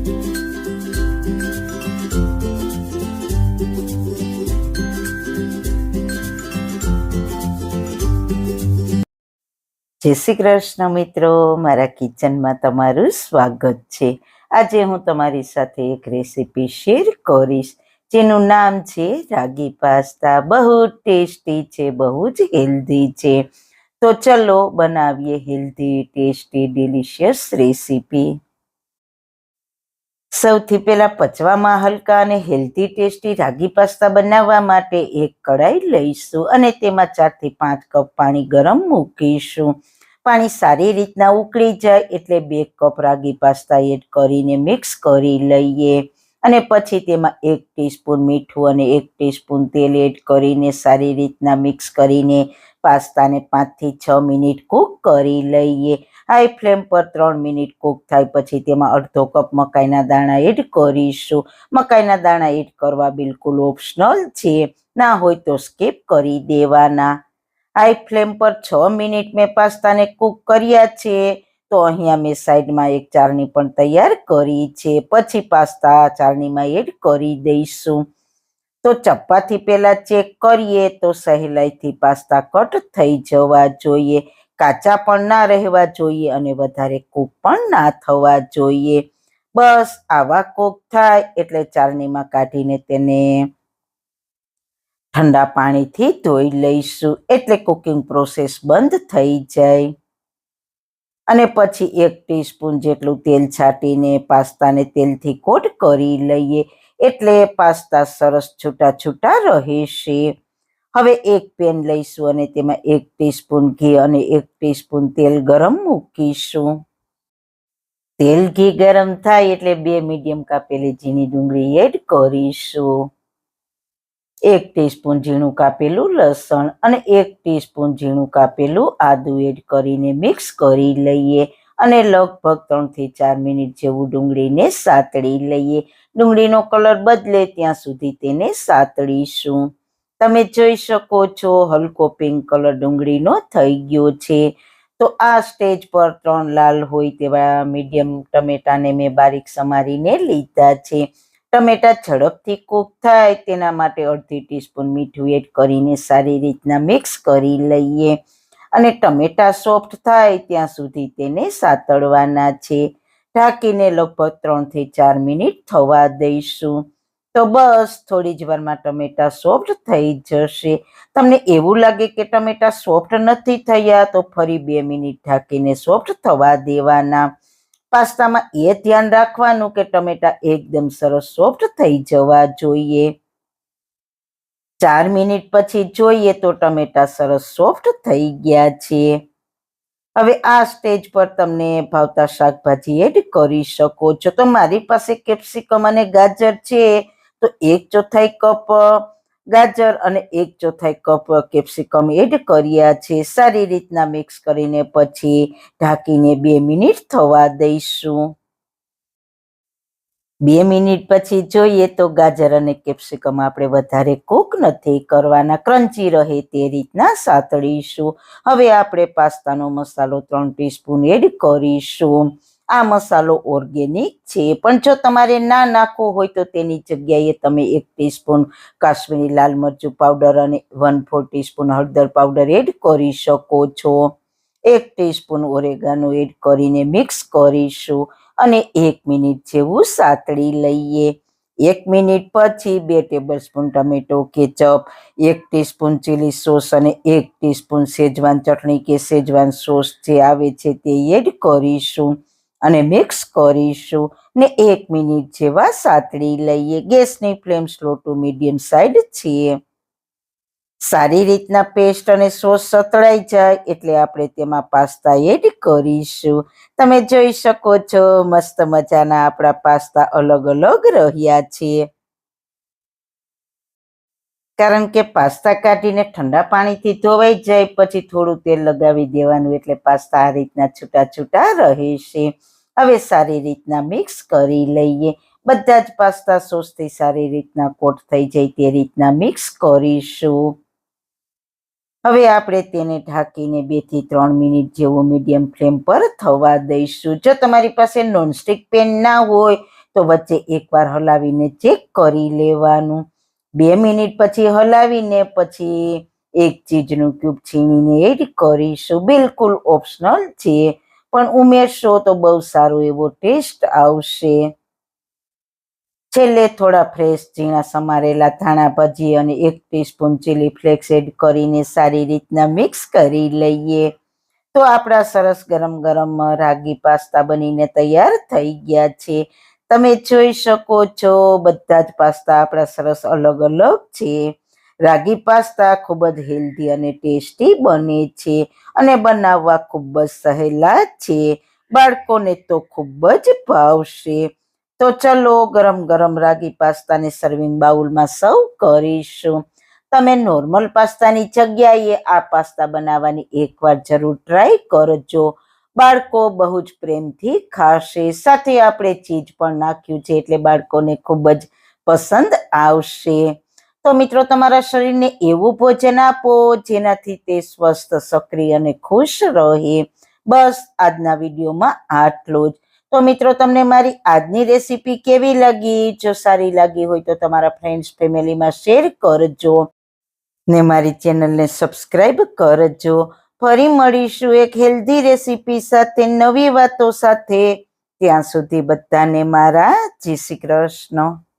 જય શ્રી કૃષ્ણ મિત્રો, મારા કિચનમાં તમારું સ્વાગત છે. આજે હું તમારી સાથે એક રેસીપી શેર કરીશ, જેનું નામ છે રાગી પાસ્તા. બહુ ટેસ્ટી છે, બહુ જ હેલ્ધી છે. તો ચલો બનાવીએ હેલ્ધી, ટેસ્ટી, ડિલિશિયસ રેસીપી. સૌથી પહેલાં પચવામાં હલકા અને હેલ્ધી ટેસ્ટી રાગી પાસ્તા બનાવવા માટે એક કઢાઈ લઈશું અને તેમાં ચારથી પાંચ કપ પાણી ગરમ મૂકીશું. પાણી સારી રીતના ઉકળી જાય એટલે બે કપ રાગી પાસ્તા એડ કરીને મિક્સ કરી લઈએ. અને પછી તેમાં એક ટીસ્પૂન મીઠું અને એક ટીસ્પૂન તેલ એડ કરીને સારી રીતના મિક્સ કરીને પાસ્તાને પાંચથી છ મિનિટ કૂક કરી લઈએ. હાઈ ફ્લેમ પર ત્રણ મિનિટ કૂક થાય પછી તેમાં અડધો કપ મકાઈના દાણા એડ કરીશું. મકાઈના દાણા એડ કરવા બિલકુલ ઓપ્શનલ છે. ના હોય તો સ્કીપ કરી દેવાના. હાઈ ફ્લેમ પર છ મિનિટ મેં પાસ્તાને કૂક કર્યા છે. તો અહીંયા મેં સાઈડમાં એક ચારણી પણ તૈયાર કરી છે. પછી પાસ્તા ચારણીમાં એડ કરી દઈશું. તો ચપ્પાથી પહેલાં ચેક કરીએ તો સહેલાઈથી પાસ્તા કટ થઈ જવા જોઈએ. કાચા પણ ના રહેવા જોઈએ અને વધારે કૂક પણ ના થવા જોઈએ. બસ આવા કોક થાય એટલે ચારણીમાં કાઢીને તેને ઠંડા પાણીથી ધોઈ લઈશું. એટલે કુકિંગ પ્રોસેસ બંધ થઈ જાય. અને પછી એક ટીસ્પૂન જેટલું તેલ છાંટીને પાસ્તાને તેલથી કોટ કરી લઈએ. એટલે પાસ્તા સરસ છૂટા છૂટા રહેશે. હવે એક પેન લઈશું અને તેમાં એક ટીસ્પૂન ઘી અને એક ટીસ્પૂન તેલ ગરમ મૂકીશું. તેલ ઘી ગરમ થાય એટલે બે મીડિયમ કાપેલી ઝીણી ડુંગળી એડ કરીશું. એક ટીસ્પૂન ઝીણું કાપેલું લસણ અને એક ટીસ્પૂન ઝીણું કાપેલું આદુ એડ કરીને મિક્સ કરી લઈએ અને લગભગ ત્રણથી ચાર મિનિટ જેવું ડુંગળીને સાતળી લઈએ. ડુંગળીનો કલર બદલે ત્યાં સુધી તેને સાતળીશું. તમે જોઈ શકો છો હલકો પિંક કલર ડુંગળીનો થઈ ગયો છે. તો આ સ્ટેજ પર ત્રણ લાલ હોય તેવા મીડિયમ ટમેટાને મેં બારીક સમારીને લીધા છે. ટમેટા ઝડપથી કૂક થાય, તેના માટે અડધી ટીસ્પૂન મીઠું એડ કરીને સારી રીતના મિક્સ કરી લઈએ. અને ટમેટા સોફ્ટ થાય ત્યાં સુધી તેને સાતળવાના છે. ઢાંકીને લગભગ ત્રણથી ચાર મિનિટ થવા દઈશું. તો બસ, થોડી જ વારમાં ટમેટા સોફ્ટ થઈ જશે. તમને એવું લાગે કે ટમેટા સોફ્ટ નથી થયા, તો ફરી બે મિનિટ ઢાંકીને સોફ્ટ થવા દેવાના. પાસ્તામાં એ ધ્યાન રાખવાનું કે ટમેટા એકદમ સરસ સોફ્ટ થઈ જવા જોઈએ. ચાર મિનિટ પછી જોઈએ તો ટમેટા સરસ સોફ્ટ થઈ ગયા છે. હવે આ સ્ટેજ પર તમને ભાવતા શાકભાજી એડ કરી શકો છો. તો મારી પાસે કેપ્સિકમ અને ગાજર છે. તો એક ચોથાઈ કપ ગાજર અને એક ચોથાઈ કપ કેપ્સિકમ એડ કર્યા છે. સારી રીતના મિક્સ કરીને પછી ઢાંકીને બે મિનિટ થવા દઈશું. બે મિનિટ પછી જોઈએ તો ગાજર અને કેપ્સિકમ આપણે વધારે કૂક નથી કરવાના. ક્રંચી રહે તે રીતના સાતળીશું. હવે આપણે પાસ્તાનો મસાલો ત્રણ ટીસ્પૂન એડ કરીશું. આ મસાલો ઓર્ગેનિક છે. પણ જો તમારે ના નાખવો હોય તો તેની જગ્યાએ તમે એક ટીસ્પૂન કાશ્મીરી લાલ મરચું પાવડર અને વન ફોર ટીસ્પૂન હળદર પાવડર એડ કરી શકો છો. એક ટીસ્પૂન ઓરેગાનો એડ કરીને મિક્સ કરીશું અને એક મિનિટ જેવું સાતળી લઈએ. એક મિનિટ પછી બે ટેબલ સ્પૂન ટમેટો કેચઅપ, એક ટીસ્પૂન ચીલી સોસ અને એક ટીસ્પૂન શેજવાન ચટણી કે શેજવાન સોસ જે આવે છે તે એડ કરીશું. અને મિક્સ કરીશું ને એક મિનિટ જેવા સાતળી લઈએ. ગેસની flame slow to medium side છીએ. સારી રીતના પેસ્ટ અને સોસ સતળાઈ જાય એટલે આપણે તેમાં પાસ્તા એડ કરીશું. તમે જોઈ શકો છો, મસ્ત મજાના આપણા પાસ્તા અલગ અલગ રહ્યા છે કારણ કે પાસ્તા કાઢીને ઠંડા પાણીથી ધોવાઈ જાય, પછી થોડું તેલ લગાવી દેવાનું એટલે પાસ્તા આ રીતના છૂટા છૂટા રહેશે. હવે સારી રીતના મિક્સ કરી લઈએ. બધા જ પાસ્તા સોસથી સારી રીતના કોટ થઈ જાય તે રીતના મિક્સ કરીશું. હવે આપણે તેને ઢાંકીને બેથી ત્રણ મિનિટ જેવું મીડિયમ ફ્લેમ પર થવા દઈશું. જો તમારી પાસે નોનસ્ટિક પેન ના હોય, તો વચ્ચે એકવાર હલાવીને ચેક કરી લેવાનું. બે મિનિટ પછી હલાવીને પછી એક ચીજનું ક્યુબ છીણીને એડ કરીશું. બિલકુલ ઓપ્શનલ છે. પણ ઉમેરશો તો બહુ સારો એવો ટેસ્ટ આવશે. છેલ્લે થોડા ફ્રેશ ઝીણા સમારેલા ધાણા ભાજી અને એક ટીસ્પૂન ચીલી ફ્લેક્સ એડ કરીને સારી રીતના મિક્સ કરી લઈએ. તો આપણા સરસ ગરમ ગરમ રાગી પાસ્તા બનીને તૈયાર થઈ ગયા છે. તમે જોઈ શકો છો, બધા જ પાસ્તા આપણા સરસ અલગ અલગ છે. રાગી પાસ્તા ખૂબ જ હેલ્ધી અને ટેસ્ટી બને છે અને બનાવવા ખૂબ જ સહેલા છે. બાળકોને તો ખૂબ જ ભાવશે. તો ચલો ગરમ ગરમ રાગી પાસ્તાને સર્વિંગ બાઉલમાં સર્વ કરીશું. તમે નોર્મલ પાસ્તાની જગ્યાએ આ પાસ્તા બનાવવાની એકવાર જરૂર ટ્રાય કરજો. બાળકો બહુ જ પ્રેમથી ખાશે. સાથે આપણે ચીજ પણ નાખ્યું છે એટલે બાળકોને ખૂબ જ પસંદ આવશે. તો મિત્રો, તમારા શરીરને એવું ભોજન આપો જેનાથી તે સ્વસ્થ, સક્રિય અને ખુશ રહે. બસ, આજના વિડીયોમાં આટલો જ. તો મિત્રો, તમને મારી આજની રેસીપી કેવી લાગી? જો સારી લાગી હોય તો તમારા ફ્રેન્ડ્સ ફેમિલીમાં શેર કરજો ને મારી ચેનલને સબસ્ક્રાઈબ કરજો. ફરી મળીશું એક હેલ્ધી રેસીપી સાથે, નવી વાતો સાથે. ત્યાં સુધી બધાને મારા જય શ્રી કૃષ્ણ.